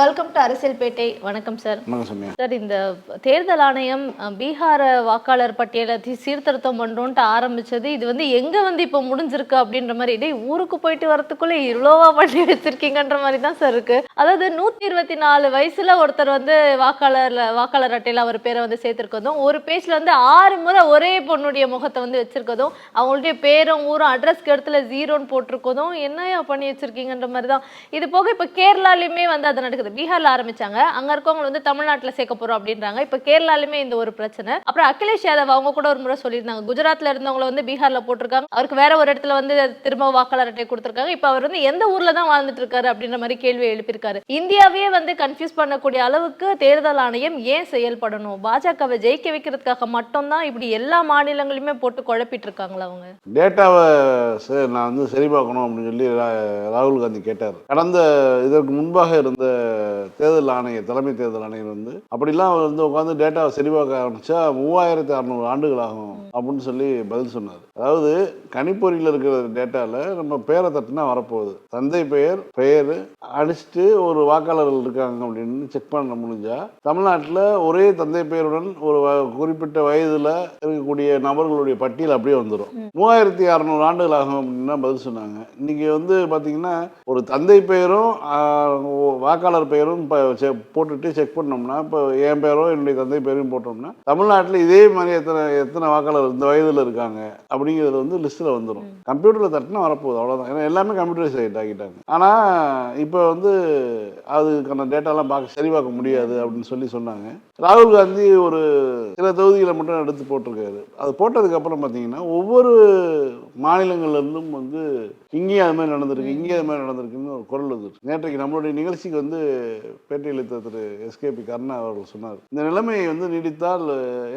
Welcome to அரசியல் பேட்டை வணக்கம் sir sir இந்த தேர்தல் ஆணையம் பீகார் வாக்காளர் பட்டியலை சீர்திருத்தம் பண்றோம்ட்டு ஆரம்பிச்சது. இது வந்து எங்க வந்து இப்போ முடிஞ்சிருக்கு அப்படின்ற மாதிரி டேய் ஊருக்கு போயிட்டு வரதுக்குள்ள இவ்வளோவா பண்ணி வச்சிருக்கீங்கன்ற மாதிரி தான் சார் இருக்கு. அதாவது நூத்தி இருபத்தி நாலு வயசுல ஒருத்தர் வந்து வாக்காளர்ல வாக்காளர் அட்டையில அவர் பேரை வந்து சேர்த்திருக்கதும் ஒரு பேஜ்ல வந்து ஆறு முறை ஒரே பொண்ணுடைய முகத்தை வந்து வச்சிருக்கதும் அவங்களுடைய பேரும் ஊரும் அட்ரஸ்க்கு இடத்துல ஜீரோன்னு போட்டிருக்கதும் என்னையா பண்ணி வச்சிருக்கீங்கன்ற மாதிரி தான். இது போக இப்போ கேரளாலையுமே வந்து அது நடக்குது. பீகார்ல ஆரம்பிச்சாங்க. அங்க இருக்கவங்க வந்து தமிழ்நாட்டில் சேர்க்க போறோம் அப்படின்றாங்க. இப்போ கேரளாலுமே இந்த ஒரு பிரச்சனை. அப்புறம் அகிலேஷ் யாதவ் அவங்க கூட ஒரு முறை சொல்லியிருந்தாங்க. குஜராத்ல இருந்தவங்கள வந்து பீகார்ல போட்டிருக்காங்க. அவருக்கு வேற ஒரு இடத்துல வந்து திரும்ப வாக்காளர் அட்டை கொடுத்துருக்காங்க. இப்போ அவர் வந்து எந்த ஊர்ல தான் வாழ்ந்துட்டு இருக்காரு அப்படின்ற மாதிரி கேள்வி எழுப்பியிருக்காரு. இந்தியாவே வந்து கன்ஃபியூஸ் பண்ணக்கூடிய அளவுக்கு தேர்தல் ஆணையம் ஏன் செயல்படணும்? பாஜகவை ஜெயிக்க வைக்கிறதுக்காக மட்டும்தான் இப்படி எல்லா மாநிலங்களையுமே போட்டு குழப்பிட்டு இருக்காங்களா அவங்க? டேட்டாவை நான் வந்து சரி பார்க்கணும் அப்படின்னு சொல்லி ராகுல் காந்தி கேட்டார். கடந்த இதற்கு முன்பாக இருந்த தேர்தல் ஆணைய தலைமை தேர்தல் ஆணையர் வந்து அப்படிலாம் அவர் வந்து உட்காந்து டேட்டாவை சரி பார்க்க ஆரம்பிச்சா மூவாயிரத்தி அறநூறு ஆண்டுகள் ஆகும் அப்படின்னு சொல்லி பதில் சொன்னார். அதாவது கணிப்பொறியில் இருக்கிற டேட்டாவில் நம்ம பேரை தட்டினா வரப்போகுது. தந்தை பெயர் பெயர் அடிச்சுட்டு ஒரு வாக்காளர்கள் இருக்காங்க அப்படின்னு செக் பண்ண முடிஞ்சா தமிழ்நாட்டில் ஒரே தந்தை பெயருடன் ஒரு குறிப்பிட்ட வயதில் இருக்கக்கூடிய நபர்களுடைய பட்டியல் அப்படியே வந்துடும் மூவாயிரத்தி அறநூறு ஆண்டுகள் ஆகும் அப்படின்னு பதில் சொன்னாங்க. இன்னைக்கு வந்து பார்த்தீங்கன்னா ஒரு தந்தை பெயரும் வாக்காளர் பெயரும் இப்போ போட்டுட்டு செக் பண்ணோம்னா இப்போ என் பேரோ என்னுடைய தந்தை பேரையும் போட்டோம்னா தமிழ்நாட்டில் இதே மாதிரி எத்தனை எத்தனை வாக்காளர் இந்த வயதில் இருக்காங்க அப்படிங்கிறது வந்து லிஸ்ட்டில் வந்துடும் கம்ப்யூட்டரில் தட்டினா வரப்போகுது அவ்வளோதான் ஏன்னா எல்லாமே கம்ப்யூட்டரைஸ் ஆகிட்டாங்க. ஆனால் இப்போ வந்து அதுக்கான டேட்டாலாம் பார்க்க சரி பார்க்க முடியாது அப்படின்னு சொல்லி சொன்னாங்க. ராகுல் காந்தி ஒரு சில தொகுதிகளை மட்டும் எடுத்து போட்டிருக்காரு. அது போட்டதுக்கப்புறம் பார்த்தீங்கன்னா ஒவ்வொரு மாநிலங்கள்லேருந்தும் வந்து இங்கேயும் அது மாதிரி நடந்திருக்கு இங்கேயும் அது மாதிரி நடந்திருக்குன்னு ஒரு குரல் வந்துருக்கு நேற்றைக்கு நம்மளுடைய நிகழ்ச்சிக்கு வந்து பேட்டியளித்த திரு எஸ்கேபி கருணா அவர்கள் சொன்னார். இந்த நிலைமையை வந்து நீடித்தால்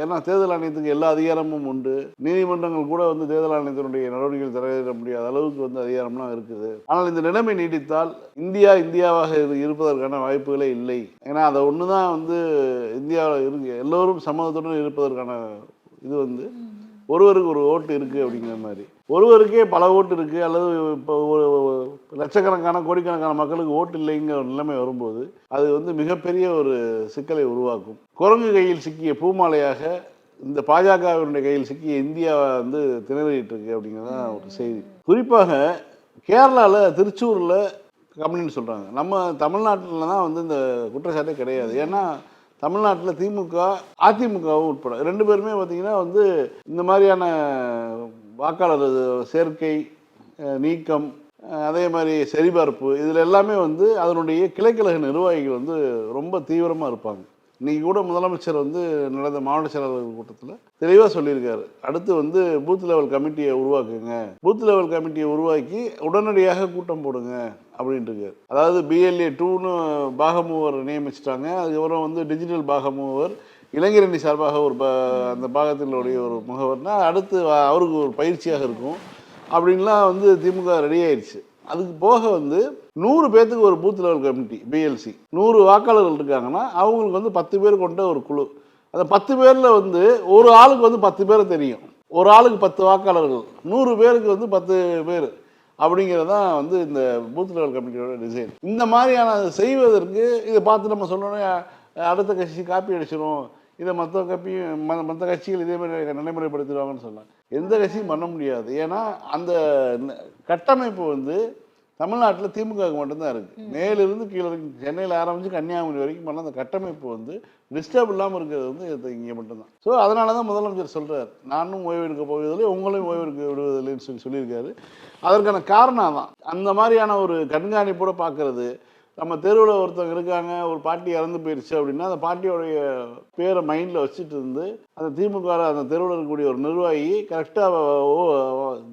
ஏன்னா தேர்தல் ஆணையத்துக்கு எல்லா அதிகாரமும் உண்டு. நீதிமன்றங்கள் கூட வந்து தேர்தல் ஆணையத்தினுடைய நடவடிக்கைகள் தலையிட முடியாத அளவுக்கு வந்து அதிகாரம்லாம் இருக்குது. ஆனால் இந்த நிலைமை நீடித்தால் இந்தியா இந்தியாவாக இரு- இருப்பதற்கான வாய்ப்புகளே இல்லை. ஏன்னா அதை ஒன்று தான் வந்து இந்திய இந்தியாவில் இருக்கு. எல்லோரும் சமூகத்துடன் இருப்பதற்கான இது வந்து ஒருவருக்கு ஒரு ஓட்டு இருக்கு அப்படிங்கிற மாதிரி. ஒருவருக்கே பல ஓட்டு இருக்கு அல்லது இப்போ ஒரு லட்சக்கணக்கான கோடிக்கணக்கான மக்களுக்கு ஓட்டு இல்லைங்கிற ஒரு நிலைமை வரும்போது அது வந்து மிகப்பெரிய ஒரு சிக்கலை உருவாக்கும். குரங்கு கையில் சிக்கிய பூமாலையாக இந்த பாஜகவினுடைய கையில் சிக்கிய இந்தியாவை வந்து திணறிட்டு இருக்கு அப்படிங்கிறது தான் ஒரு செய்தி. குறிப்பாக கேரளாவில் திருச்சூரில் கம்பெனின்னு சொல்கிறாங்க நம்ம தமிழ்நாட்டில் தான் வந்து இந்த குற்றச்சாட்டே கிடையாது. ஏன்னா தமிழ்நாட்டில் திமுக அதிமுகவும் உட்பட. ரெண்டு பேருமே பார்த்தீங்கன்னா வந்து இந்த மாதிரியான வாக்காளர் சேர்க்கை நீக்கம் அதே மாதிரி சரிபார்ப்பு இதில் எல்லாமே வந்து அதனுடைய கிளைக்கழக நிர்வாகிகள் வந்து ரொம்ப தீவிரமாக இருப்பாங்க. இன்றைக்கி கூட முதலமைச்சர் வந்து நடந்த மாவட்ட செயலாளர்கள் கூட்டத்தில் தெளிவாக சொல்லியிருக்காரு. அடுத்து வந்து பூத் லெவல் கமிட்டியை உருவாக்குங்க. பூத் லெவல் கமிட்டியை உருவாக்கி உடனடியாக கூட்டம் போடுங்க. அப்படின்ட்டுருக்கார் அதாவது பிஎல்ஏ டூன்னு பாகமூவர் நியமிச்சிட்டாங்க. அதுக்கப்புறம் வந்து டிஜிட்டல் பாகமூவர் இளைஞரணி சார்பாக ஒரு ப அந்த பாகத்தினுடைய ஒரு முகவர்னால் அடுத்து அவருக்கு ஒரு பயிற்சியாக இருக்கும். அப்படின்லாம் வந்து திமுக ரெடி ஆயிடுச்சு அதுக்கு போக வந்து நூறு பேர்த்துக்கு ஒரு பூத் லெவல் கமிட்டி பிஎல்சி நூறு வாக்காளர்கள் இருக்காங்கன்னா அவங்களுக்கு வந்து பத்து பேர் கொண்ட ஒரு குழு. அந்த பத்து பேரில் வந்து ஒரு ஆளுக்கு வந்து பத்து பேர் தெரியும். ஒரு ஆளுக்கு பத்து வாக்காளர்கள். நூறு பேருக்கு வந்து பத்து பேர். அப்படிங்கிறது தான் வந்து இந்த பூத் லெவல் கமிட்டியோட டிசைன் இந்த மாதிரியான செய்வதற்கு இதை பார்த்து நம்ம சொன்னோன்னே அடுத்த கட்சி காப்பி அடிச்சிடும் இதை மற்ற கட்சியும் மற்ற கட்சிகள் இதே மாதிரி நடைமுறைப்படுத்திடுவாங்கன்னு சொல்லலாம் எந்த கட்சியும் பண்ண முடியாது. ஏன்னா அந்த கட்டமைப்பு வந்து தமிழ்நாட்டில் திமுகவுக்கு மட்டும்தான் இருக்குது மேலிருந்து கீழே வரைக்கும் சென்னையில் ஆரம்பித்து கன்னியாகுமரி வரைக்கும் பண்ண அந்த கட்டமைப்பு வந்து டிஸ்டர்ப் இல்லாமல் இருக்கிறது வந்து இங்கே மட்டும்தான். ஸோ அதனால தான் முதலமைச்சர் சொல்கிறார் நானும் ஓய்வு எடுக்க போவதில்லை உங்களையும் ஓய்வு எடுக்க விடுவதில்லைன்னு சொல்லி சொல்லியிருக்காரு. அதற்கான காரணம் தான் அந்த மாதிரியான ஒரு கண்காணிப்போட பார்க்கறது நம்ம தெருவில் ஒருத்தவங்க இருக்காங்க ஒரு பாட்டி இறந்து போயிடுச்சு அப்படின்னா அந்த பாட்டியோடைய பேரை மைண்டில் வச்சுட்டு இருந்து அந்த திமுக அந்த தெருவில் இருக்கக்கூடிய ஒரு நிர்வாகி கரெக்டாக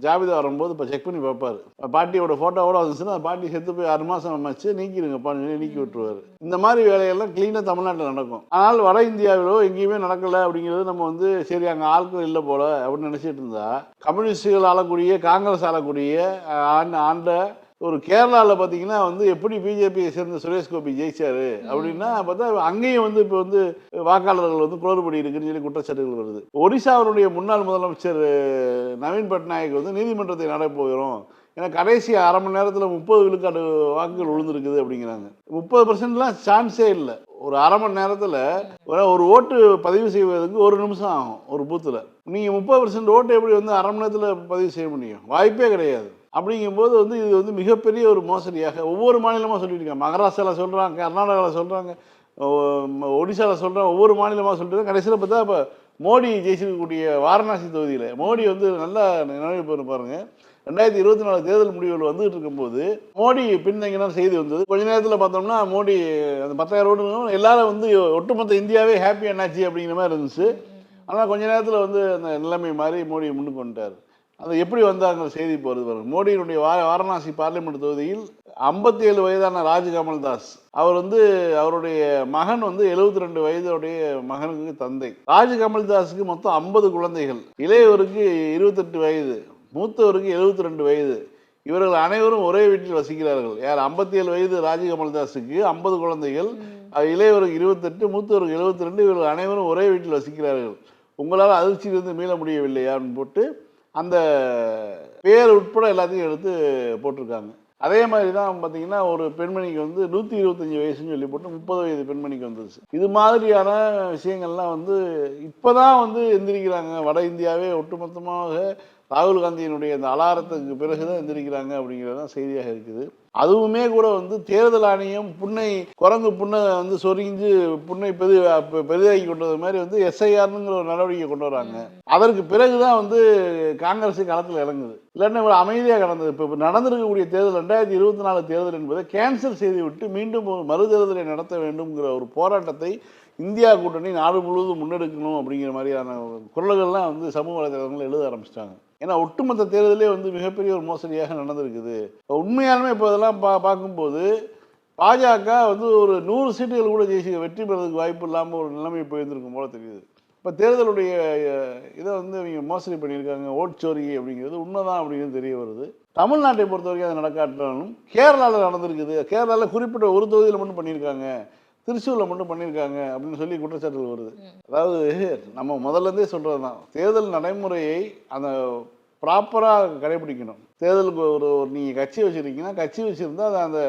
ஜாபிதா வரும்போது இப்போ செக் பண்ணி பார்ப்பார். பாட்டியோட ஃபோட்டோவோட வந்துச்சுன்னா அந்த பாட்டி செத்து போய் ஆறு மாதம் ஆச்சு நீக்கிடுங்கப்பா நீக்கி விட்டுருவாரு. இந்த மாதிரி வேலையெல்லாம் க்ளீனாக தமிழ்நாட்டில் நடக்கும். ஆனால் வட இந்தியாவிலோ எங்கேயுமே நடக்கலை அப்படிங்கிறது நம்ம வந்து சரி அங்கே ஆட்கள் இல்லை போல அப்படின்னு நினச்சிட்டு இருந்தா கம்யூனிஸ்டுகள் ஆளக்கூடிய காங்கிரஸ் ஆளக்கூடிய ஆண்ட ஆண்ட ஒரு கேரளாவில் பார்த்தீங்கன்னா வந்து எப்படி பிஜேபியை சேர்ந்த சுரேஷ் கோபி ஜெயிச்சாரு அப்படின்னா பார்த்தா அங்கேயும் வந்து இப்போ வந்து வாக்காளர்கள் வந்து குளறுபடி இருக்குன்னு சொல்லி குற்றச்சாட்டுகள் வருது. ஒடிசாவினுடைய முன்னாள் முதலமைச்சர் நவீன் பட்நாயக் வந்து நீதிமன்றத்தை நடப்போகிறோம் ஏன்னா கடைசி அரை மணி நேரத்தில் முப்பது விழுக்காடு வாக்குகள் விழுந்திருக்குது அப்படிங்கிறாங்க. முப்பது பர்சன்ட்லாம் சான்ஸே இல்லை. ஒரு அரை மணி நேரத்தில் ஒரு ஓட்டு பதிவு செய்வதற்கு ஒரு நிமிஷம் ஆகும் ஒரு பூத்தில் நீங்கள் முப்பது பர்சன்ட் ஓட்டு எப்படி வந்து அரை மணி நேரத்தில் பதிவு செய்ய முடியும்? வாய்ப்பே கிடையாது. அப்படிங்கும்போது வந்து இது வந்து மிகப்பெரிய ஒரு மோசடியாக ஒவ்வொரு மாநிலமாக சொல்லியிருக்காங்க. மகாராஷ்டிராவில் சொல்கிறாங்க கர்நாடகாவில் சொல்கிறாங்க ஒடிசாவில் சொல்கிறாங்க ஒவ்வொரு மாநிலமாக சொல்லிட்டு கடைசியில் பார்த்தா இப்போ மோடி ஜெயிச்சிருக்கக்கூடிய வாரணாசி தொகுதியில் மோடி வந்து நல்லா நினைவு பண்ணி பாருங்கள் ரெண்டாயிரத்தி இருபத்தி நாலு தேர்தல் முடிவுகள் வந்துகிட்டு இருக்கும்போது மோடி பின்தங்கினார் செய்தி வந்தது. கொஞ்ச நேரத்தில் பார்த்தோம்னா மோடி அந்த பத்தாயிரம் ரோடு எல்லாரும் வந்து ஒட்டுமொத்த இந்தியாவே ஹாப்பி என்னாச்சு அப்படிங்கிற மாதிரி இருந்துச்சு. ஆனால் கொஞ்ச நேரத்தில் வந்து அந்த நிலைமை மாறி மோடி முன்னுக்கு வந்துட்டார். அது எப்படி வந்தாங்க செய்தி போகிறது பாருங்க. மோடியினுடைய வா வாரணாசி பார்லிமெண்ட் தொகுதியில் ஐம்பத்தி ஏழு வயதான ராஜ் கமல்தாஸ் அவர் வந்து அவருடைய மகன் வந்து 72 ரெண்டு வயதுடைய மகனுக்கு தந்தை. ராஜ் கமல்தாஸுக்கு மொத்தம் ஐம்பது குழந்தைகள். இளையவருக்கு இருபத்தெட்டு வயது. மூத்தவருக்கு 72 ரெண்டு வயது. இவர்கள் அனைவரும் ஒரே வீட்டில் வசிக்கிறார்கள். யார் ஐம்பத்தி ஏழு வயது ராஜ் கமல்தாஸுக்கு ஐம்பது குழந்தைகள் இளையவருக்கு இருபத்தெட்டு மூத்தவருக்கு 72 ரெண்டு இவர்கள் அனைவரும் ஒரே வீட்டில் வசிக்கிறார்கள். உங்களால் அதிர்ச்சியிலிருந்து மீள முடியவில்லையான்னு போட்டு அந்த பேர் உட்பட எல்லாத்தையும் எடுத்து போட்டிருக்காங்க. அதே மாதிரி தான் பார்த்தீங்கன்னா ஒரு பெண்மணிக்கு வந்து நூற்றி இருபத்தஞ்சி வயசுன்னு சொல்லி போட்டு முப்பது வயது பெண்மணிக்கு வந்துருச்சு. இது மாதிரியான விஷயங்கள்லாம் வந்து இப்போ தான் வந்து எந்திரிக்கிறாங்க. வட இந்தியாவே ஒட்டுமொத்தமாக ராகுல் காந்தியினுடைய அந்த அலாரத்துக்கு பிறகு தான் எந்திரிக்கிறாங்க அப்படிங்கிறது தான் செய்தியாக இருக்குது. அதுவுமே கூட வந்து தேர்தல் ஆணையம் புண்ணை குரங்கு புண்ணை வந்து சொரிஞ்சு புண்ணை பெரு பெ- பெரிதாக்கி கொண்டு மாதிரி வந்து எஸ்ஐஆர்னுங்கிற ஒரு நடவடிக்கை கொண்டு வராங்க. அதற்கு பிறகுதான் வந்து காங்கிரஸ் களத்தில் இறங்குது. இல்லைன்னா இவ்வளோ அமைதியாக கடந்தது. இப்போ நடந்திருக்கக்கூடிய தேர்தல் ரெண்டாயிரத்தி இருபத்தி நாலு தேர்தல் என்பதை கேன்சல் செய்துவிட்டு மீண்டும் ஒரு மறு தேர்தலை நடத்த வேண்டும்ங்கிற ஒரு போராட்டத்தை இந்தியா கூட்டணி நாடு முழுவதும் முன்னெடுக்கணும் அப்படிங்கிற மாதிரியான குரல்கள்லாம் வந்து சமூக வலைதளங்களில் எழுத ஆரம்பிச்சிட்டாங்க. ஏன்னா ஒட்டுமொத்த தேர்தலே வந்து மிகப்பெரிய ஒரு மோசடியாக நடந்திருக்குது. உண்மையாலுமே இப்போ இதெல்லாம் பா பார்க்கும்போது பாஜக வந்து ஒரு நூறு சீட்டுகள் கூட ஜெயிச்சு வெற்றி பெறதுக்கு வாய்ப்பு இல்லாமல் ஒரு நிலைமை போயிருந்திருக்கும் போல தெரியுது. இப்போ தேர்தலுடைய இதை வந்து இவங்க மோசடி பண்ணியிருக்காங்க ஓட்சோரி அப்படிங்கிறது உண்மைதான் அப்படிங்கிறது தெரிய வருது. தமிழ்நாட்டை பொறுத்த வரைக்கும் அது நடக்காட்டாலும் கேரளாவில் நடந்திருக்குது. கேரளாவில் குறிப்பிட்ட ஒரு தொகுதியில் மட்டும் பண்ணியிருக்காங்க. திருச்சூரில் மட்டும் பண்ணியிருக்காங்க அப்படின்னு சொல்லி குற்றச்சாட்டுகள் வருது. அதாவது நம்ம முதல்ல இருந்தே சொல்கிறது தான் தேர்தல் நடைமுறையை அந்த ப்ராப்பராக கடைபிடிக்கணும். தேர்தலுக்கு ஒரு ஒரு நீங்கள் கட்சி வச்சுருக்கீங்கன்னா கட்சி வச்சுருந்தா அதை அந்த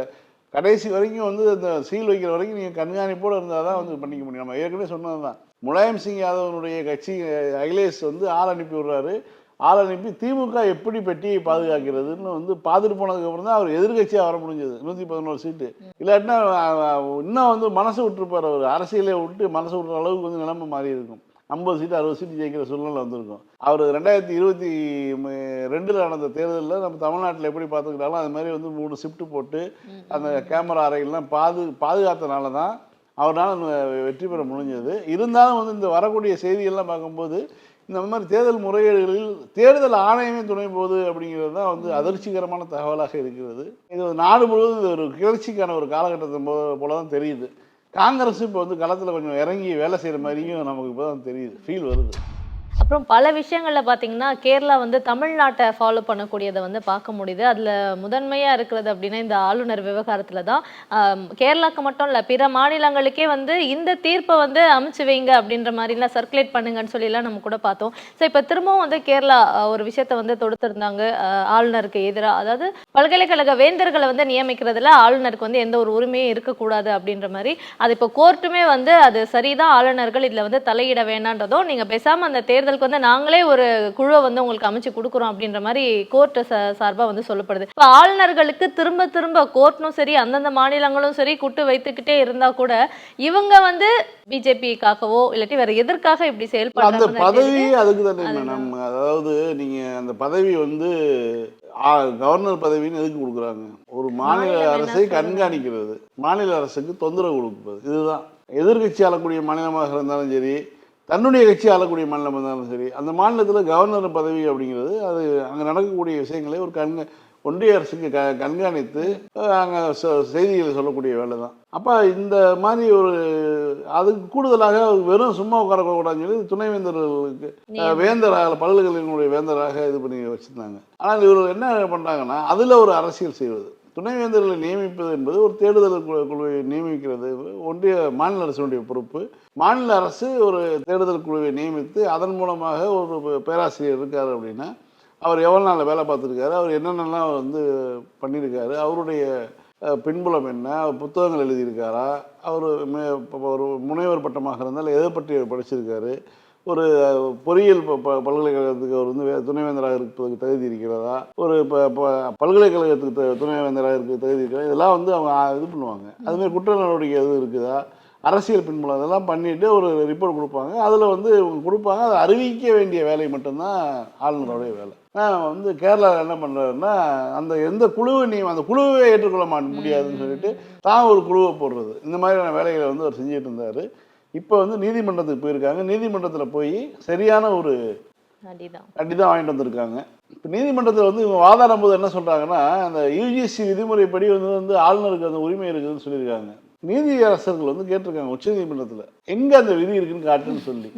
கடைசி வரைக்கும் வந்து அந்த சீல் வைக்கிற வரைக்கும் நீங்கள் கண்காணிப்போடு இருந்தால் தான் வந்து பண்ணிக்க முடியும். நம்ம ஏற்கனவே சொன்னது தான் முலாயம் சிங் யாதவனுடைய கட்சி அகிலேஷ் வந்து ஆள் அனுப்பி விடுறாரு. ஆள் அனுப்பி திமுக எப்படி பெட்டியை பாதுகாக்கிறதுன்னு வந்து பார்த்துட்டு போனதுக்கப்புறம் தான் அவர் எதிர்கட்சியாக வர முடிஞ்சது. நூற்றி பதினோரு சீட்டு. இல்லாட்டினா இன்னும் வந்து மனசு விட்டுருப்பார் அவர். அரசியலை விட்டு மனசு விட்ற அளவுக்கு வந்து நிலைமை மாறி இருக்கும் ஐம்பது சீட்டு அறுபது சீட்டு ஜெயிக்கிற சூழ்நிலை வந்திருக்கும். அவர் ரெண்டாயிரத்தி இருபத்தி ரெண்டில் நடந்த தேர்தலில் நம்ம தமிழ்நாட்டில் எப்படி பார்த்துக்கிட்டாலும் அது மாதிரி வந்து மூணு ஷிஃப்ட் போட்டு அந்த கேமரா அறைகள்லாம் பாது பாதுகாத்தனால தான் அவரால் வெற்றி பெற முடிஞ்சது. இருந்தாலும் வந்து இந்த வரக்கூடிய செய்திகள்லாம் பார்க்கும்போது இந்த மாதிரி தேர்தல் முறைகேடுகளில் தேர்தல் ஆணையமே துணை போகுது அப்படிங்கிறது தான் வந்து அதிர்ச்சிகரமான தகவலாக இருக்கிறது. இது ஒரு நாடு முழுவதும் இது ஒரு கிளர்ச்சிக்கான ஒரு காலகட்டத்தை போ- போல தான் தெரியுது. காங்கிரஸ் இப்போ வந்து களத்தில் கொஞ்சம் இறங்கி வேலை செய்கிற மாதிரியும் நமக்கு இப்போ தான் தெரியுது. ஃபீல் வருது. அப்புறம் பல விஷயங்களில் பார்த்தீங்கன்னா கேரளா வந்து தமிழ்நாட்டை ஃபாலோ பண்ணக்கூடியதை வந்து பார்க்க முடியுது. அதில் முதன்மையாக இருக்கிறது அப்படின்னா இந்த ஆளுநர் விவகாரத்தில் தான். கேரளாக்கு மட்டும் இல்லை பிற மாநிலங்களுக்கே வந்து இந்த தீர்ப்பை வந்து அமுச்சு வைங்க அப்படின்ற மாதிரிலாம் சர்க்குலேட் பண்ணுங்கன்னு சொல்லிலாம் நம்ம கூட பார்த்தோம். ஸோ இப்போ திரும்பவும் வந்து கேரளா ஒரு விஷயத்தை வந்து தொடுத்திருந்தாங்க. ஆளுநருக்கு எதிராக அதாவது பல்கலைக்கழக வேந்தர்களை வந்து நியமிக்கிறதுல ஆளுநருக்கு வந்து எந்த ஒரு உரிமையும் இருக்கக்கூடாது அப்படின்ற மாதிரி. அது இப்போ கோர்ட்டுமே வந்து அது சரிதான் ஆளுநர்கள் இதில் வந்து தலையிட வேண்டான்றதும் நீங்கள் பேசாமல் அந்த தேர்தலுக்கு வந்து நாங்களே ஒரு குழுவை வந்து உங்களுக்கு அமைச்சு கொடுக்குறோம் அப்படின்ற மாதிரி கோர்ட் சார்பா வந்து சொல்லப்படுது. இப்போ ஆளுநர்களுக்கு திரும்ப திரும்ப கோர்ட்னும் சரி அந்தந்த மாநிலங்களும் சரி குட்டு வைத்துக்கிட்டே இருந்தா கூட இவங்க வந்து பிஜேபிக்காகவோ இல்லாட்டி வேற எதற்காக இப்படி அந்த செயல்படுறாங்க பதவி அதுக்கு தானே. மேடம். அதாவது நீங்க அந்த பதவி வந்து கவர்னர் பதவின்னு எதுக்கு கொடுக்குறாங்க? ஒரு மாநில அரசை? கண்காணிக்கிறது. மாநில அரசுக்கு தொந்தரவு கொடுப்பது இதுதான். எதிர்கட்சி ஆளக்கூடிய மாநிலமாக இருந்தாலும் சரி தன்னுடைய கட்சி ஆளக்கூடிய மாநிலம் இருந்தாலும் சரி அந்த மாநிலத்தில் கவர்னர் பதவி அப்படிங்கிறது அது அங்கே நடக்கக்கூடிய விஷயங்களை ஒரு கண்க ஒன்றிய அரசுக்கு க கண்காணித்து அங்கே செய்திகளை சொல்லக்கூடிய வேலை தான் அப்போ இந்த மாதிரி ஒரு அதுக்கு கூடுதலாக வெறும் சும்மா உட்காரக்கூடாதுன்னு சொல்லி துணைவேந்தர்களுக்கு வேந்தராக பல்கலைக்கழகங்களுடைய வேந்தராக இது பண்ணி வச்சுருந்தாங்க. ஆனால் இவர்கள் என்ன பண்ணுறாங்கன்னா அதில் ஒரு அரசியல் செய்வது. துணைவேந்தர்களை நியமிப்பது என்பது ஒரு தேடுதல் குழுவை நியமிக்கிறது. ஒன்றிய மாநில அரசினுடைய பொறுப்பு. மாநில அரசு ஒரு தேடுதல் குழுவை நியமித்து அதன் மூலமாக ஒரு பேராசிரியர் இருக்கார் அப்படின்னா அவர் எவ்வளோ நாளில் வேலை பார்த்துருக்காரு அவர் என்னென்னலாம் வந்து பண்ணியிருக்காரு அவருடைய பின்புலம் என்ன அவர் புத்தகங்கள் எழுதியிருக்காரா அவர் மே- ஒரு முனைவர் பட்டமாக இருந்தால் எதை பற்றி படிச்சிருக்காரு ஒரு பொறியியல் பல்கலைக்கழகத்துக்கு அவர் வந்து துணைவேந்தராக இருப்பதற்கு தகுதி இருக்கிறதா? ஒரு ப- ப- பல்கலைக்கழகத்துக்கு த- துணைவேந்தராக இருக்க தகுதி இருக்கிறதா இதெல்லாம் வந்து அவங்க இது பண்ணுவாங்க. அதுமாதிரி குற்ற நடவடிக்கை எதுவும் இருக்குதா? அரசியல் பின்புலம் இதெல்லாம் பண்ணிட்டு ஒரு ரிப்போர்ட் கொடுப்பாங்க. அதில் வந்து கொடுப்பாங்க. அதை அறிவிக்க வேண்டிய வேலை மட்டும்தான் ஆளுநருடைய வேலை. நான் வந்து கேரளாவில் என்ன பண்ணுறாருன்னா அந்த எந்த குழுவை நீ அந்த குழுவை ஏற்றுக்கொள்ள மாட்ட முடியாதுன்னு சொல்லிட்டு தான் ஒரு குழுவை போடுறது. இந்த மாதிரியான வேலைகளை வந்து அவர் செஞ்சுட்டு இருந்தார். இப்போ வந்து நீதிமன்றத்துக்கு போயிருக்காங்க. நீதிமன்றத்தில் போய் சரியான ஒரு அடிதான். அடி தான் வாங்கிட்டு வந்திருக்காங்க. இப்போ நீதிமன்றத்தில் வந்து இவங்க வாதாடும் போது என்ன சொல்கிறாங்கன்னா அந்த யூஜிசி விதிமுறைப்படி வந்து வந்து ஆளுநருக்கு அந்த உரிமை இருக்குதுன்னு சொல்லியிருக்காங்க. நீதி அரசர்கள் வந்து கேட்டிருக்காங்க உச்ச நீதிமன்றத்தில். எங்கே அந்த விதி இருக்குன்னு காட்டுன்னு சொல்லி.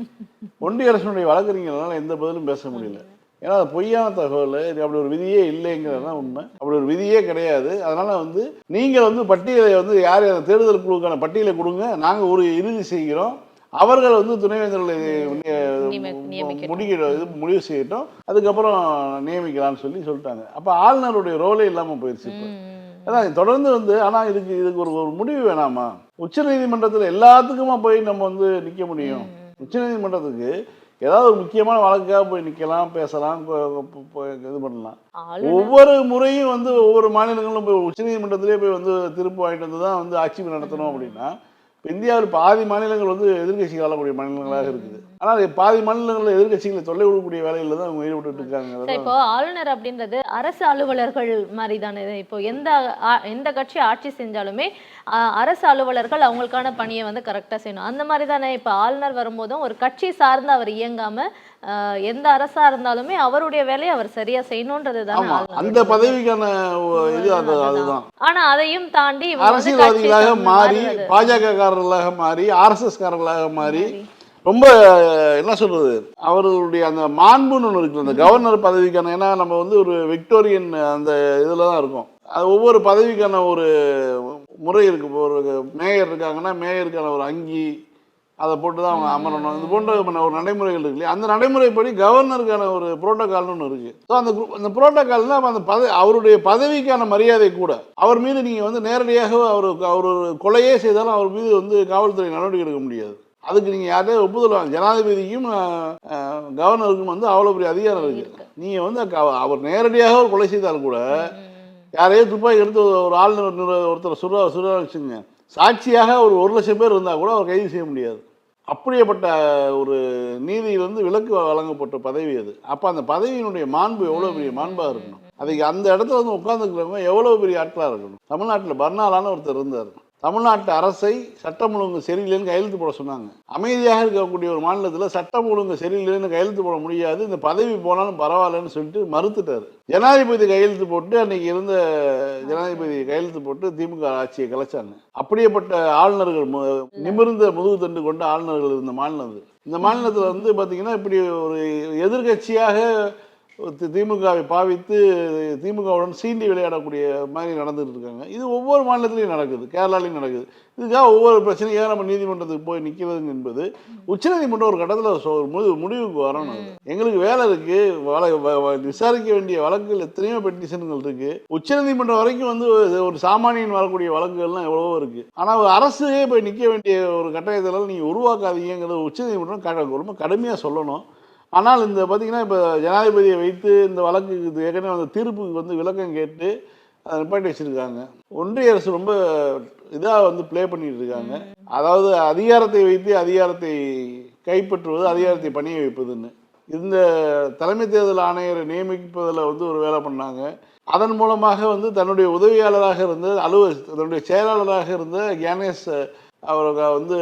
ஒன்றிய அரசனுடைய வழக்கறிஞர்களால் எந்த பதிலும் பேச முடியல. ஏன்னா அது பொய்யான தகவல். இது அப்படி ஒரு விதியே இல்லைங்கிறது தான் உண்மை. அப்படி ஒரு விதியே கிடையாது. அதனால வந்து நீங்கள் வந்து பட்டியலை வந்து யார் தேடுதல் குழுக்கான பட்டியலை கொடுங்க. நாங்கள் ஒரு இறுதி செய்கிறோம். அவர்கள் வந்து துணைவேந்தர்களை. முடிக்கிற இது முடிவு செய்யட்டும். அதுக்கப்புறம் நியமிக்கலாம்னு சொல்லி சொல்லிட்டாங்க. அப்போ ஆளுநருடைய ரோலே இல்லாமல் போயிடுச்சு இப்போ. அதான் தொடர்ந்து வந்து ஆனால் இதுக்கு இதுக்கு ஒரு ஒரு முடிவு வேணாமா? உச்ச நீதிமன்றத்தில் எல்லாத்துக்குமா போய் நம்ம வந்து நிற்க முடியும். உச்ச நீதிமன்றத்துக்கு ஏதாவது ஒரு முக்கியமான வழக்காக போய் நிற்கலாம் பேசலாம் இது பண்ணலாம். ஒவ்வொரு முறையும் வந்து ஒவ்வொரு மாநிலங்களும் போய் உச்சநீதிமன்றத்திலே போய் வந்து திருப்பு வாங்கிட்டு வந்து தான் வந்து ஆட்சி நடத்தணும் அப்படின்னா இப்ப இந்தியாவில் பாதி மாநிலங்கள் வந்து எதிர்க்கட்சிகள் ஆளக்கூடிய மாநிலங்களாக இருக்குது. ஆனால் பாதி மாநிலங்களில் எதிர்க்கட்சிகளை தொல்லை கொடுக்கக்கூடிய வேலையில் தான் அவங்க ஈடுபட்டு இருக்காங்க. இப்போ ஆளுநர் அப்படின்றது அரசு அலுவலர்கள் மாதிரி தானே இப்போ எந்த எந்த கட்சி ஆட்சி செஞ்சாலுமே அரசு அலுவலர்கள் அவங்களுக்கான பணியை வந்து கரெக்டா செய்யணும். அந்த மாதிரி தானே இப்போ ஆளுநர் வரும்போதும் ஒரு கட்சி சார்ந்து அவர் இயங்காம ஆ, எந்த அரசா இருந்தாலுமே அவருடைய வேலையை அவர் சரியா செய்யணும்ன்றது தானே அந்த பதவிக்கான இது அது அதுதான் ஆனா அதையும் தாண்டி அரசியல்வாதிகளாக மாறி. பாஜக காரர்களாக மாறி ஆர்எஸ்எஸ் காரர்களாக மாறி. ரொம்ப என்ன சொல்றது அவர்களுடைய அந்த மாண்புன்னு ஒன்று இருக்குது அந்த கவர்னர் பதவிக்கான ஏன்னா நம்ம வந்து ஒரு விக்டோரியன் அந்த இதில் தான் இருக்கோம். அது ஒவ்வொரு பதவிக்கான ஒரு முறை இருக்கு. இப்போ ஒரு மேயர் இருக்காங்கன்னா மேயருக்கான ஒரு அங்கி அதை போட்டு தான் அவங்க அமரணும். இது போன்ற ஒரு நடைமுறைகள் இருக்கு இல்லையா? அந்த நடைமுறைப்படி கவர்னருக்கான ஒரு புரோட்டோகால்னு ஒன்று இருக்கு. ஸோ அந்த அந்த புரோட்டோகால்னா அந்த பத அவருடைய பதவிக்கான மரியாதை கூட அவர் மீது நீங்கள் வந்து நேரடியாக அவர் அவர் ஒரு கொலையே செய்தாலும் அவர் மீது வந்து காவல்துறை நடவடிக்கை எடுக்க முடியாது. அதுக்கு நீங்கள் யார்கிட்டயும் ஒப்புதல் ஜனாதிபதிக்கும் அஹ், அஹ், கவர்னருக்கு வந்து அவ்வளோ பெரிய அதிகாரம் இருக்கு. நீங்கள் வந்து அவர் நேரடியாக கொலை செய்தால் கூட யாரையோ துப்பாக்கி எடுத்து ஒரு ஆளுநர் ஒருத்தர் சுடுறா சுடுறா வச்சுங்க சாட்சியாக ஒரு ஒரு லட்சம் பேர் இருந்தால் கூட அவர் கைது செய்ய முடியாது. அப்படியேப்பட்ட ஒரு நீதியிலிருந்து விலக்கு வழங்கப்பட்ட பதவி அது. அப்போ அந்த பதவியினுடைய மாண்பு எவ்வளோ பெரிய மாண்பாக இருக்கணும்? அதுக்கு அந்த இடத்துல வந்து உட்காந்துக்கிறவங்க எவ்வளோ பெரிய ஆட்களாக இருக்கணும்? தமிழ்நாட்டில் பர்னாலான ஒருத்தர் இருந்தார். தமிழ்நாட்டு அரசை சட்டம் ஒழுங்கு சரியில்லைன்னு கையெழுத்து போட சொன்னாங்க. அமைதியாக இருக்கக்கூடிய ஒரு மாநிலத்தில் சட்டம் ஒழுங்கு சரியில்லைன்னு கையெழுத்து போட முடியாது. இந்த பதவி போனாலும் பரவாயில்லன்னு சொல்லிட்டு மறுத்துட்டாரு. ஜனாதிபதி கையெழுத்து போட்டு அன்னைக்கு இருந்த ஜனாதிபதி கையெழுத்து போட்டு திமுக ஆட்சியை கலைச்சாங்க. அப்படியேப்பட்ட ஆளுநர்கள் மு- நிமிர்ந்த முதுகு தண்டு கொண்ட ஆளுநர்கள் இருந்த மாநிலம் இந்த மாநிலத்தில் வந்து பார்த்தீங்கன்னா இப்படி ஒரு எதிர்க்கட்சியாக திமுகவை பாவித்து திமுகவுடன் சீண்டி விளையாடக்கூடிய மாதிரி நடந்துட்டு இருக்காங்க. இது ஒவ்வொரு மாநிலத்திலையும் நடக்குது. கேரளாலையும் நடக்குது. இதுக்காக ஒவ்வொரு பிரச்சனையாக நம்ம நீதிமன்றத்துக்கு போய் நிற்கிறது என்பது உச்சநீதிமன்றம் ஒரு கட்டத்தில் முடி முடிவுக்கு வரணும். எங்களுக்கு வேலை இருக்கு. வழ வ- வ- விசாரிக்க வேண்டிய வழக்குகள் எத்தனையோ பெட்டிஷன்கள் இருக்கு. உச்சநீதிமன்றம் வரைக்கும் வந்து ஒரு- சாமானியன் வரக்கூடிய வழக்குகள்லாம் எவ்வளவோ இருக்கு. ஆனால் அரசே போய் நிற்க வேண்டிய ஒரு கட்டாயத்தில் நீங்கள் உருவாக்காதீங்கிறது உச்சநீதிமன்றம் ரொம்ப கடுமையாக சொல்லணும். ஆனால் இந்த பார்த்தீங்கன்னா இப்போ ஜனாதிபதியை வைத்து இந்த வழக்கு இது ஏற்கனவே அந்த தீர்ப்புக்கு வந்து விளக்கம் கேட்டு அதை நிப்பாட்டி வச்சிருக்காங்க. ஒன்றிய அரசு ரொம்ப இதாக வந்து ப்ளே பண்ணிட்டு இருக்காங்க. அதாவது அதிகாரத்தை வைத்து அதிகாரத்தை கைப்பற்றுவது அதிகாரத்தை பணிய வைப்பதுன்னு. இந்த தலைமை தேர்தல் ஆணையரை நியமிப்பதில் வந்து ஒரு வேலை பண்ணாங்க. அதன் மூலமாக வந்து தன்னுடைய உதவியாளராக இருந்த அலுவல் தன்னுடைய செயலாளராக இருந்த கியானேஷ் அவரை வந்து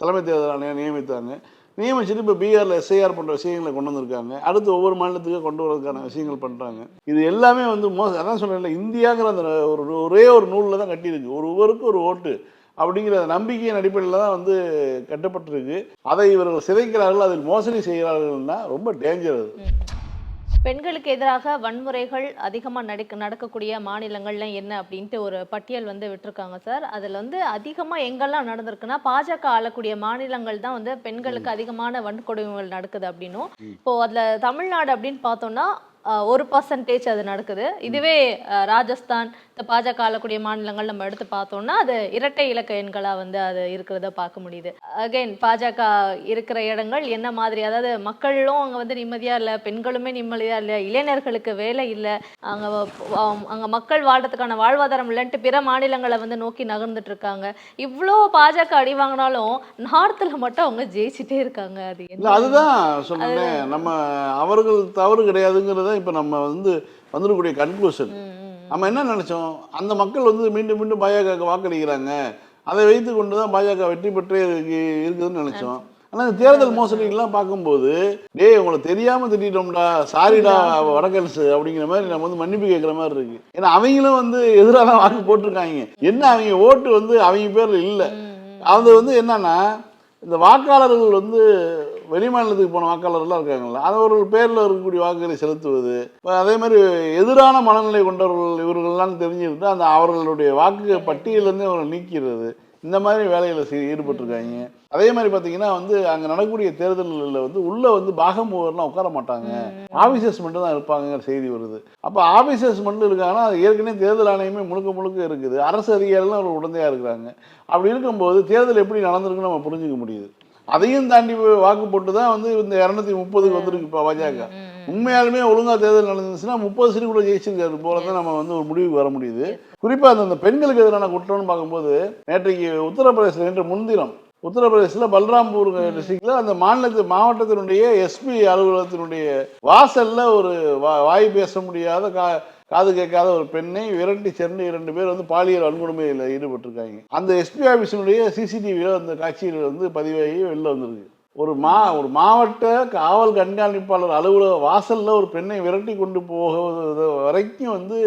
தலைமை தேர்தல் ஆணையர் நியமித்தாங்க. நியமிச்சுட்டு இப்போ பீகாரில் எஸ்ஐஆர் போன்ற விஷயங்களை கொண்டு வந்திருக்காங்க. அடுத்து ஒவ்வொரு மாநிலத்துக்கும் கொண்டு வரதுக்கான விஷயங்கள் பண்ணுறாங்க இது எல்லாமே வந்து மோசம் அதான் சொல்கிறேன்ல இந்தியாங்கிற அந்த ஒரு ஒரே ஒரு நூலில் தான் கட்டியிருக்கு. ஒரு ஒவ்வொருக்கு ஒரு ஓட்டு அப்படிங்கிற நம்பிக்கையின் அடிப்படையில் தான் வந்து கட்டப்பட்டிருக்கு. அதை இவர்கள் சிதைக்கிறார்கள் அதில் மோசடி செய்கிறார்கள்னா ரொம்ப டேஞ்சர் அது. பெண்களுக்கு எதிராக வன்முறைகள் அதிகமாக நடக்க நடக்கக்கூடிய மாநிலங்கள்ல என்ன அப்படின்ட்டு ஒரு பட்டியல் வந்து விட்டிருக்காங்க சார். அதில் வந்து அதிகமாக எங்கெல்லாம் நடந்திருக்குன்னா பாஜக ஆளக்கூடிய மாநிலங்கள் தான் வந்து பெண்களுக்கு அதிகமான வன்கொடுமைகள் நடக்குது அப்படின்னும். இப்போ அதில் தமிழ்நாடு அப்படின்னு பார்த்தோம்னா ஒரு பர்சன்டேஜ் அது நடக்குது. இதுவே ராஜஸ்தான் இந்த பாஜக ஆளக்கூடிய மாநிலங்கள் நம்ம எடுத்து பார்த்தோம்னா அது இரட்டை இலக்க எண்களா வந்து அது இருக்கிறத பார்க்க முடியுது. அகைன் பாஜக இருக்கிற இடங்கள் என்ன மாதிரி? அதாவது மக்களும் அங்க வந்து நிம்மதியா இல்ல பெண்களுமே நிம்மதியா இல்ல இளைஞர்களுக்கு வேலை இல்ல அங்க அங்க மக்கள் வாழ்றதுக்கான வாழ்வாதாரம் இல்லைன்ட்டு பிற மாநிலங்களை வந்து நோக்கி நகர்ந்துட்டு இருக்காங்க இவ்வளோ பாஜக அடி வாங்கினாலும் நார்த்ல மட்டும் அவங்க ஜெயிச்சுட்டே இருக்காங்க. அது அதுதான் சொன்னேன் நம்ம அவர்கள் தவறு கிடையாதுங்கிறத இப்ப நம்ம வந்து வந்துடக்கூடிய கன்க்ளூஷன் நம்ம என்ன நினைச்சோம்? அந்த மக்கள் வந்து மீண்டும் மீண்டும் பாஜக வாக்களிக்கிறாங்க. அதை வைத்து கொண்டு தான் பாஜக வெற்றி பெற்றே இருக்குதுன்னு நினைச்சோம். ஆனா இந்த தேர்தல் மோசடிகள்லாம் பார்க்கும்போது டேய் உங்களை தெரியாம திட்டோம்டா சாரிடா வடக்கன்ஸ் அப்படிங்கிற மாதிரி நம்ம வந்து மன்னிப்பு கேட்குற மாதிரி இருக்கு. ஏன்னா அவங்களும் வந்து எதிராக தான் வாக்கு போட்டிருக்காங்க. என்ன அவங்க ஓட்டு வந்து அவங்க பேர்ல இல்லை. அது வந்து என்னன்னா இந்த வாக்காளர்கள் வந்து வெளிமாநிலத்துக்கு போன வாக்காளர்கள்லாம் இருக்காங்கல்ல அது ஒரு பேரில் இருக்கக்கூடிய வாக்குகளை செலுத்துவது அதே மாதிரி எதிரான மனநிலை கொண்டவர்கள் இவர்கள்லாம் தெரிஞ்சுக்கிட்டு அந்த அவர்களுடைய வாக்கு பட்டியலேருந்து அவங்களை நீக்கிறது இந்த மாதிரி வேலையில் ஈடுபட்டிருக்காங்க. அதே மாதிரி பார்த்தீங்கன்னா வந்து அங்கே நடக்கக்கூடிய தேர்தல்களில் வந்து உள்ளே வந்து பாகமுகர்லாம் உட்கார மாட்டாங்க. ஆஃபீஸர்ஸ் மட்டும் தான் இருப்பாங்கங்கிற செய்தி வருது. அப்போ ஆஃபீஸர்ஸ் மட்டும் இருக்காங்கன்னா அது ஏற்கனவே தேர்தல் ஆணையமே முழுக்க முழுக்க இருக்குது. அரசு அதிகாரிகளும் ஒரு உடந்தையாக இருக்கிறாங்க. அப்படி இருக்கும்போது தேர்தல் எப்படி நடந்திருக்குன்னு நம்ம புரிஞ்சுக்க முடியுது. அதையும் தாண்டி வாக்கு போட்டு தான் வந்து இந்த இரநூத்தி முப்பதுக்கு வந்திருக்கு இப்போ பாஜக. உண்மையாலுமே ஒழுங்கா தேர்தல் நடந்துச்சுன்னா முப்பது சீட்டு கூட ஜெயிச்சிருக்காரு. போல தான் நம்ம வந்து ஒரு முடிவுக்கு வர முடியுது. குறிப்பா அந்த பெண்களுக்கு எதிரான குற்றம்னு பார்க்கும்போது நேற்றைக்கு உத்தரப்பிரதேசத்தில் நேற்று முன்தினம் உத்தரப்பிரதேசத்தில் பல்ராம்பூர் டிஸ்ட்ரிக்ட்ல அந்த மாநிலத்து மாவட்டத்தினுடைய எஸ்பி அலுவலகத்தினுடைய வாசல்ல ஒரு வாய் பேச முடியாத கா காது கேட்காத ஒரு பெண்ணை விரட்டி சென்று இரண்டு பேர் வந்து பாலியல் வன்கொடுமையில் ஈடுபட்டிருக்காங்க. அந்த எஸ்பி ஆஃபீஸினுடைய சிசிடிவியில் அந்த காட்சியில் வந்து பதிவாகி வெளில வந்திருக்கு. ஒரு மா ஒரு மாவட்ட காவல் கண்காணிப்பாளர் அலுவலக வாசலில் ஒரு பெண்ணை விரட்டி கொண்டு போகிறது வரைக்கும் வந்து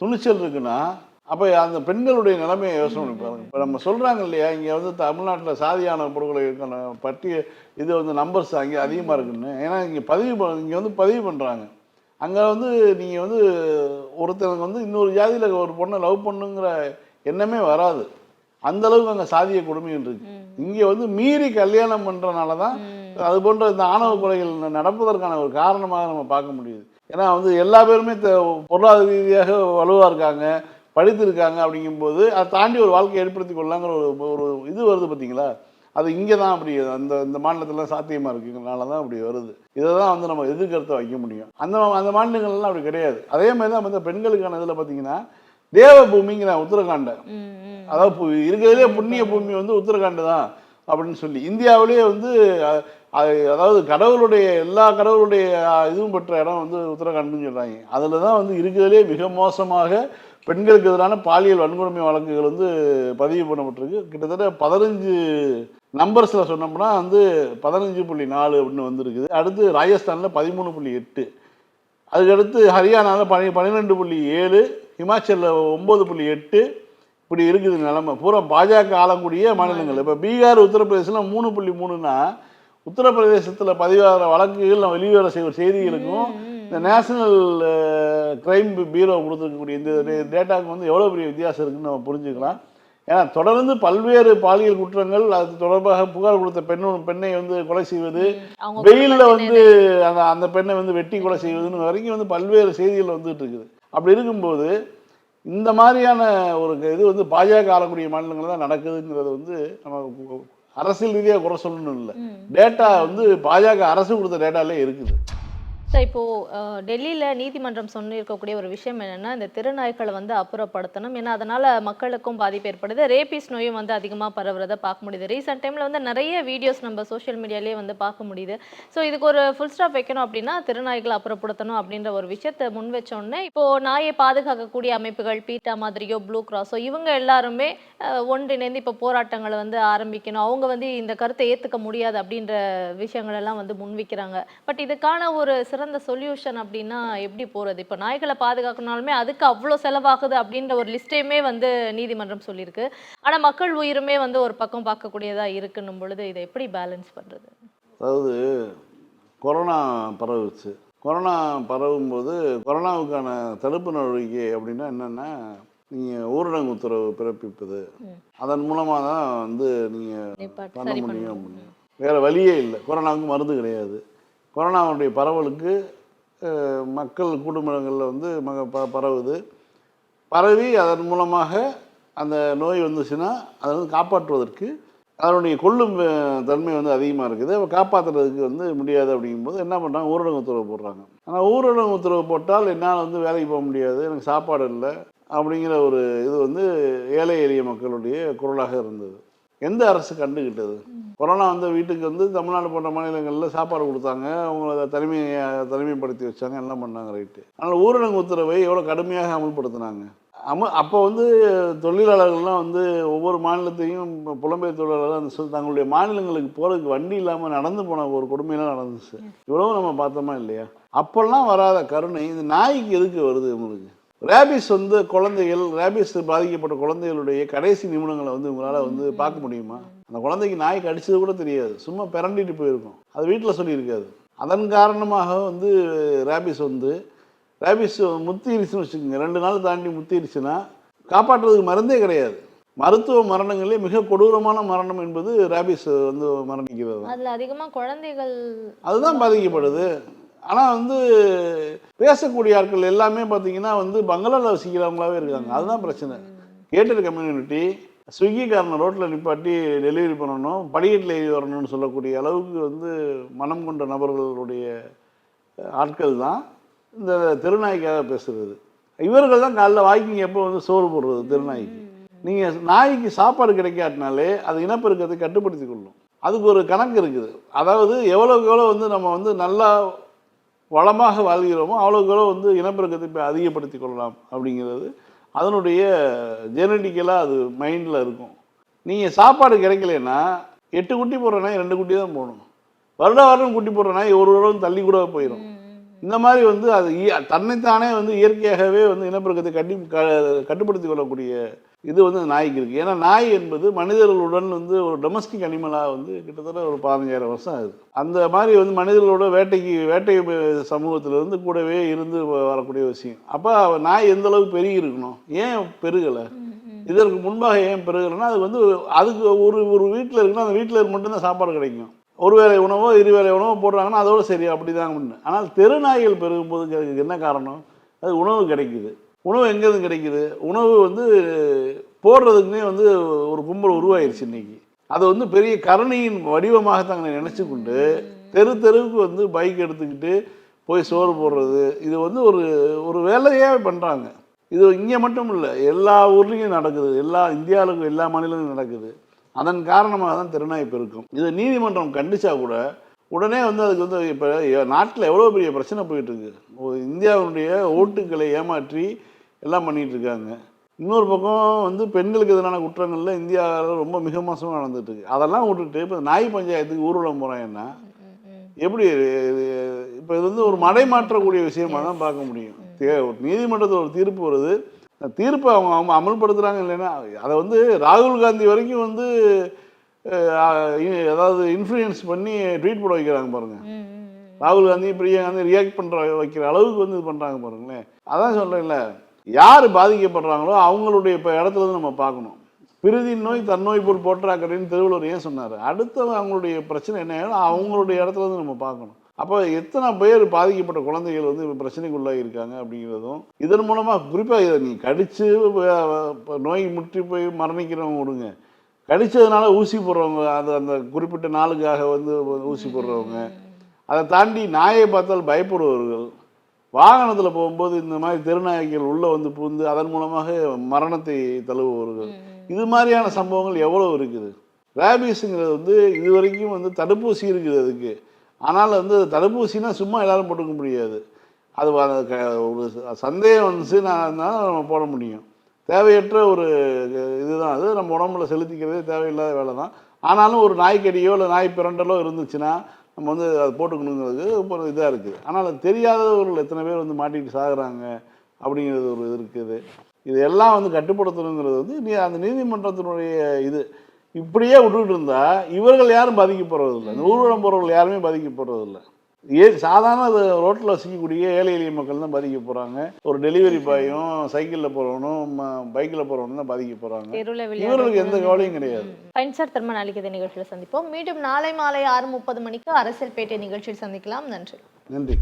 துணிச்சல் இருக்குன்னா அப்போ அந்த பெண்களுடைய நிலைமையை யோசனை பண்ணி பாருங்க. இப்போ நம்ம சொல்கிறாங்க இல்லையா இங்கே வந்து தமிழ்நாட்டில் சாதியான படுகொலை பற்றி இது வந்து நம்பர்ஸ் அங்கே அதிகமாக இருக்குன்னு. ஏன்னா இங்கே பதிவு இங்கே வந்து பதிவு பண்ணுறாங்க அங்கே வந்து நீங்கள் வந்து ஒருத்தனுக்கு வந்து இன்னொரு ஜாதியில் ஒரு பொண்ணை லவ் பண்ணுங்கிற எண்ணமே வராது. அந்த அளவுக்கு அங்கே சாதிய கொடுமைகள் இருக்கு. இங்கே வந்து மீறி கல்யாணம் பண்ணுறனால தான் அது போன்ற இந்த ஆணவ கொலைகள் நடப்பதற்கான ஒரு காரணமாக நம்ம பார்க்க முடியுது. ஏன்னா வந்து எல்லா பேருமே பொருளாதார ரீதியாக வலுவாக இருக்காங்க படித்திருக்காங்க அப்படிங்கும்போது அதை தாண்டி ஒரு வாழ்க்கையை ஏற்படுத்தி கொள்ளலாங்கிற ஒரு ஒரு இது வருது பார்த்தீங்களா அது இங்கே தான் அப்படி அந்த இந்த மாநிலத்திலாம் சாத்தியமாக இருக்குங்கனால தான் அப்படி வருது. இதை தான் வந்து நம்ம எதிர்கருத்தை வைக்க முடியும். அந்த அந்த மாநிலங்கள்லாம் அப்படி கிடையாது. அதே மாதிரி தான் வந்து பெண்களுக்கான இதில் பார்த்தீங்கன்னா தேவபூமிங்கிற உத்தரகாண்டை. ம், ம். அதாவது பு- இருக்கிறதுலே புண்ணிய பூமி வந்து உத்தரகாண்ட் தான் அப்படின்னு சொல்லி. இந்தியாவிலேயே வந்து அதாவது கடவுளுடைய எல்லா கடவுளுடைய இதுவும் பெற்ற இடம் வந்து உத்தரகாண்ட்னு சொல்றாங்க. அதில் தான் வந்து இருக்கிறதுலே மிக மோசமாக பெண்களுக்கு எதிரான பாலியல் வன்கொடுமை வழக்குகள் வந்து பதிவு பண்ணப்பட்டிருக்கு. கிட்டத்தட்ட பதினஞ்சு நம்பர்ஸில் சொன்னோம்னா வந்து பதினஞ்சு புள்ளி நாலு அப்படின்னு வந்திருக்குது. அடுத்து ராஜஸ்தானில் பதிமூணு புள்ளி எட்டு. அதுக்கடுத்து ஹரியானாவில் பனி பன்னிரெண்டு புள்ளி ஏழு ஹிமாச்சலில் ஒம்பது புள்ளி எட்டு. இப்படி இருக்குது நிலைமை. பூரா பாஜக ஆளக்கூடிய மாநிலங்கள். இப்போ பீகார் உத்தரப்பிரதேசத்தில் மூணு புள்ளி மூணுனா உத்தரப்பிரதேசத்தில் பதிவாகிற வழக்குகள் வெளிவர செய்ய செய்திகளுக்கும் இந்த நேஷனல் கிரைம் பீரோ கொடுத்துருக்கக்கூடிய இந்த டேட்டாவுக்கு வந்து எவ்வளோ பெரிய வித்தியாசம் இருக்குன்னு நம்ம புரிஞ்சுக்கலாம். ஏன்னா தொடர்ந்து பல்வேறு பாலியல் குற்றங்கள் அது தொடர்பாக புகார் கொடுத்த பெண்ணு பெண்ணை வந்து கொலை செய்வது வெயில்ல வந்து அந்த அந்த பெண்ணை வந்து வெட்டி கொலை செய்வதுன்னு வரைக்கும் வந்து பல்வேறு செய்திகள் வந்துட்டு இருக்குது. அப்படி இருக்கும்போது இந்த மாதிரியான ஒரு இது வந்து பாஜக ஆளக்கூடிய மாநிலங்கள் தான் நடக்குதுங்கிறது வந்து நம்ம அரசியல் ரீதியாக குறை சொல்லணும் இல்லை. டேட்டா வந்து பாஜக அரசு கொடுத்த டேட்டாலே இருக்குது. சார் இப்போது டெல்லியில் நீதிமன்றம் சொல்லியிருக்கக்கூடிய ஒரு விஷயம் என்னென்னா இந்த திருநாய்களை வந்து அப்புறப்படுத்தணும். ஏன்னா அதனால் மக்களுக்கும் பாதிப்பு ஏற்படுது. ரேபிஸ் நோயும் வந்து அதிகமாக பரவுறத பார்க்க முடியுது. ரீசெண்ட் டைமில் வந்து நிறைய வீடியோஸ் நம்ம சோஷியல் மீடியாலேயே வந்து பார்க்க முடியுது. ஸோ இதுக்கு ஒரு ஃபுல் ஸ்டாப் வைக்கணும் அப்படின்னா திருநாய்களை அப்புறப்படுத்தணும் அப்படின்ற ஒரு விஷயத்தை முன் வச்சோடனே இப்போ நாயை பாதுகாக்கக்கூடிய அமைப்புகள் பீட்டா மாதிரியோ ப்ளூ கிராஸோ இவங்க எல்லாருமே ஒன்றிணைந்து இப்போ போராட்டங்களை வந்து ஆரம்பிக்கணும். அவங்க வந்து இந்த கருத்தை ஏற்றுக்க முடியாது அப்படின்ற விஷயங்களெல்லாம் வந்து வந்து முன்வைக்கிறாங்க. பட் இதுக்கான ஒரு சிறந்த சொல்யூஷன் அப்படின்னா எப்படி போறது? இப்போ நாய்களை பாதுகாக்கணும்னாலுமே அதுக்கு அவ்வளோ செலவாகுது அப்படின்ற ஒரு லிஸ்ட்டையுமே வந்து நீதிமன்றம் சொல்லியிருக்கு. ஆனா மக்கள் உயிருமே வந்து ஒரு பக்கம் பார்க்கக்கூடியதா இருக்குன்னும் பொழுது இதை எப்படி பேலன்ஸ் பண்றது? அதாவது கொரோனா பரவுச்சு. கொரோனா பரவும்போது கொரோனாவுக்கான தடுப்பு நடவடிக்கை அப்படின்னா என்னென்னா நீங்கள் ஊரடங்கு உத்தரவு பிறப்பிப்பது. அதன் மூலமாக தான் வந்து நீங்கள் பண்ண முடியும். அப்படின்னு. வேறு வழியே இல்லை. கொரோனாவுக்கு மருந்து கிடையாது. கொரோனாவுடைய பரவலுக்கு மக்கள் குடும்பங்களில் வந்து மக ப பரவுது. பரவி அதன் மூலமாக அந்த நோய் வந்துச்சுன்னா அதை வந்து காப்பாற்றுவதற்கு அதனுடைய கொள்ளும் தன்மை வந்து அதிகமாக இருக்குது. அப்போ காப்பாற்றுறதுக்கு வந்து முடியாது அப்படிங்கும்போது என்ன பண்ணுறாங்க ஊரடங்கு உத்தரவு போடுறாங்க. ஆனால் ஊரடங்கு உத்தரவு போட்டால் என்னால் வந்து வேலைக்கு போக முடியாது எனக்கு சாப்பாடு இல்லை அப்படிங்கிற ஒரு இது வந்து ஏழை எளிய மக்களுடைய குரலாக இருந்தது. எந்த அரசு கண்டுகிட்டது கொரோனா வந்த வீட்டுக்கு வந்து தமிழ்நாடு போன்ற மாநிலங்களில் சாப்பாடு கொடுத்தாங்க. அவங்கள தனிமையை தனிமைப்படுத்தி வச்சாங்க. எல்லாம் பண்ணாங்க ரைட்டு ஆனால் ஊரடங்கு உத்தரவை எவ்வளோ கடுமையாக அமல்படுத்தினாங்க. அம அப்போ வந்து தொழிலாளர்கள்லாம் வந்து ஒவ்வொரு மாநிலத்தையும் புலம்பெயர் தொழிலாளர்கள் அந்த சொல் தங்களுடைய மாநிலங்களுக்கு போகிறதுக்கு வண்டி இல்லாமல் நடந்து போன ஒரு கொடுமையெல்லாம் நடந்துச்சு. இவ்வளவு நம்ம பார்த்தோமா இல்லையா? அப்போல்லாம் வராத கருணை இந்த நாய்க்கு எதுக்கு வருது உங்களுக்கு? ரேபிஸ் வந்து குழந்தைகள் ரேபிஸ் பாதிக்கப்பட்ட குழந்தைகளுடைய கடைசி நிமிடங்களை வந்து உங்களால் வந்து பார்க்க முடியுமா? அந்த குழந்தைக்கு நாய் கடிச்சது கூட தெரியாது. சும்மா பிறண்டிட்டு போயிருக்கும். அது வீட்டில் சொல்லியிருக்காது அதன் காரணமாக வந்து ரேபிஸ் வந்து ரேபிஸ் முத்திருச்சுன்னு வச்சுக்கோங்க. ரெண்டு நாள் தாண்டி முத்திருச்சுன்னா காப்பாற்றுறதுக்கு மருந்தே கிடையாது. மருத்துவ மரணங்களே மிக கொடூரமான மரணம் என்பது ரேபிஸ் வந்து மரணிக்கிறது. அதுல அதிகமா குழந்தைகள் அதுதான் பாதிக்கப்படுது. ஆனால் வந்து பேசக்கூடிய ஆட்கள் எல்லாமே பார்த்தீங்கன்னா வந்து பங்களாவில் வசிக்கிறவங்களாவே இருக்காங்க. அதுதான் பிரச்சனை. கேட்டட் கம்யூனிட்டி ஸ்விக்கிக்காரனை ரோட்டில் நிப்பாட்டி டெலிவரி பண்ணணும் படிக்கட்டில் ஏறி வரணும்னு சொல்லக்கூடிய அளவுக்கு வந்து மனம் கொண்ட நபர்களுடைய ஆட்கள் தான் இந்த தெருநாய்க்காக பேசுகிறது இவர்கள் தான் காலைல வாய்க்கிங் எப்போ வந்து சோறு போடுறது திருநாய்க்கு. நீங்கள் நாய்க்கு சாப்பாடு கிடைக்காட்டினாலே அது இனப்பெருக்கத்தை கட்டுப்படுத்தி கொள்ளும். அதுக்கு ஒரு கணக்கு இருக்குது. அதாவது எவ்வளோக்கு எவ்வளோ வந்து நம்ம வந்து நல்லா வளமாக வாழ்கிறோமோ அவ்வளோக்கு வந்து இனப்பெருக்கத்தை இப்ப அதிகப்படுத்தி கொள்ளலாம் அப்படிங்கிறது. அதனுடைய ஜெனட்டிக்கலாக அது மைண்டில் இருக்கும். நீங்கள் சாப்பாடு கிடைக்கலன்னா எட்டு குட்டி போடுற நாய் ரெண்டு குட்டி தான் போடணும். வருட வருடம் குட்டி போடுற நாய் ஒரு வருடம் தள்ளி கூட போயிடும் இந்த மாதிரி வந்து அது தன்னைத்தானே வந்து இயற்கையாகவே வந்து இனப்பெருக்கத்தை கட்டி க கட்டுப்படுத்தி கொள்ளக்கூடிய இது வந்து அந்த நாய்க்கு இருக்குது ஏன்னா நாய் என்பது மனிதர்களுடன் வந்து ஒரு டொமஸ்டிக் அனிமலாக வந்து கிட்டத்தட்ட ஒரு பதினஞ்சாயிரம் வருஷம் ஆகுது. அந்த மாதிரி வந்து மனிதர்களோட வேட்டைக்கு வேட்டை சமூகத்துல இருந்து கூடவே இருந்து வரக்கூடிய விஷயம். அப்போ நாய் எந்த அளவுக்கு பெருகி இருக்கணும்? ஏன் பெருகலை? இதற்கு முன்பாக ஏன் பெருகலைன்னா அது வந்து அதுக்கு ஒரு ஒரு வீட்டில் இருக்குன்னா அந்த வீட்டில் மட்டும்தான் சாப்பாடு கிடைக்கும். ஒரு வேளை உணவோ இரு வேளை உணவோ போடுறாங்கன்னா அதோட சரி அப்படி தான் ஆனால் தெருநாய்கள் பெருகும்போது அதுக்கு என்ன காரணம்? அது உணவு கிடைக்குது. உணவு எங்கேருந்து கிடைக்குது? உணவு வந்து போடுறதுக்குன்னே வந்து ஒரு கும்பல் உருவாயிருச்சு இன்னைக்கு. அது வந்து பெரிய கருணையின் வடிவமாக தங்களை நினச்சி கொண்டு தெரு தெருவுக்கு வந்து பைக் எடுத்துக்கிட்டு போய் சோறு போடுறது இது வந்து ஒரு ஒரு வேலையே பண்ணுறாங்க இது இங்கே மட்டும் இல்லை எல்லா ஊர்லேயும் நடக்குது எல்லா இந்தியாவுக்கும் எல்லா மாநிலங்களும் நடக்குது. அதன் காரணமாக தான் திருநாய் பெருக்கும். இது நீதிமன்றம் கண்டிச்சா கூட உடனே வந்து அதுக்கு வந்து இப்போ நாட்டில் எவ்வளோ பெரிய பிரச்சனை போயிட்டு இருக்கு. ஒரு இந்தியாவுடைய ஓட்டுக்களை ஏமாற்றி எல்லாம் பண்ணிட்டு இருக்காங்க இன்னொரு பக்கம் வந்து பெண்களுக்கு எதிரான குற்றங்கள்ல இந்தியாவில் ரொம்ப மிக மோசமாக நடந்துட்டு இருக்கு அதெல்லாம் விட்டுட்டு இப்போ நாய் பஞ்சாயத்துக்கு ஊர்வலம் போகிறாங்கன்னா எப்படி இப்போ இது வந்து ஒரு மடை மாற்றக்கூடிய விஷயமா தான் பார்க்க முடியும். நீதிமன்றத்தில் ஒரு தீர்ப்பு வருது. தீர்ப்பை அவங்க அவங்க அமல்படுத்துகிறாங்க இல்லைன்னா அதை வந்து ராகுல் காந்தி வரைக்கும் வந்து அதாவது இன்ஃப்ளூயன்ஸ் பண்ணி ட்வீட் போட வைக்கிறாங்க பாருங்க. ராகுல் காந்தி பிரியா காந்தி ரியாக்ட் பண்ணுற வைக்கிற அளவுக்கு வந்து இது பண்ணுறாங்க பாருங்களேன். அதான் சொல்கிறேன்ல யார் பாதிக்கப்படுறாங்களோ அவங்களுடைய இப்போ இடத்துல இருந்து நம்ம பார்க்கணும். பிரிதி நோய் தன்னோய் போல் போற்றாக்கடைன்னு திருவள்ளுவர் ஏன் சொன்னார்? அடுத்தவங்க அவங்களுடைய பிரச்சனை என்ன அவங்களுடைய இடத்துல இருந்து நம்ம பார்க்கணும். அப்போ எத்தனை பேர் பாதிக்கப்பட்ட குழந்தைகள் வந்து பிரச்சனைக்குள்ளாக இருக்காங்க அப்படிங்கிறதும் இதன் மூலமாக குறிப்பாக இதை நீ கடித்து நோய் முற்றி போய் மரணிக்கிறவங்க விடுங்க. கடித்ததுனால ஊசி போடுறவங்க அது அந்த குறிப்பிட்ட நாளுக்காக வந்து ஊசி போடுறவங்க அதை தாண்டி நாயை பார்த்தால் பயப்படுபவர்கள் வாகனத்தில் போகும்போது இந்த மாதிரி தெருநாய்கள் உள்ளே வந்து புகுந்து அதன் மூலமாக மரணத்தை தழுவுபவர்கள். இது மாதிரியான சம்பவங்கள் எவ்வளோ இருக்குது? ரேபிஸுங்கிறது வந்து இது வரைக்கும் வந்து தடுப்பூசி இருக்குது அதுக்கு. ஆனால் வந்து தடுப்பூசினா சும்மா எல்லாரும் போட்டுக்க முடியாது. அது ஒரு சந்தேகம் வந்துச்சு நான் நம்ம போட முடியும். தேவையற்ற ஒரு இதுதான் அது. நம்ம உடம்புல செலுத்திக்கிறதே தேவையில்லாத வேலை தான் ஆனாலும் ஒரு நாய்க்கடியோ இல்லை நாய் பிறண்டலோ இருந்துச்சுன்னா நம்ம வந்து அதை போட்டுக்கணுங்கிறது ஒரு இதாக இருக்குது. ஆனால் அது தெரியாதவர்கள் எத்தனை பேர் வந்து மாட்டிக்கிட்டு சாகுறாங்க அப்படிங்கிறது ஒரு இது இருக்குது. இதெல்லாம் வந்து கட்டுப்படுத்தணுங்கிறது வந்து நீ அந்த நீதிமன்றத்தினுடைய இது. இப்படியே விட்டுக்கிட்டு இருந்தால் இவர்கள் யாரும் பாதிக்க போறதில்லை. இந்த ஊர்வலம் போகிறவர்கள் யாருமே பாதிக்க போறதில்லை. ஏ சாதாரண அது ரோட்டில் வசிக்கக்கூடிய ஏழை எளிய மக்கள் தான் பாதிக்க போகிறாங்க ஒரு டெலிவரி பாயும் சைக்கிளில் போகிறவனும் பைக்கில் போகிறவனும் தான் பாதிக்க போகிறாங்க இவர்களுக்கு எந்த கவலையும் கிடையாது. ஃபைன் சார் திரும்ப நாளைக்கு இந்த நிகழ்ச்சியில் சந்திப்போம். மீண்டும் நாளை மாலை ஆறு முப்பது மணிக்கு அரசியல் பேட்டை நிகழ்ச்சியில் சந்திக்கலாம். நன்றி. நன்றி.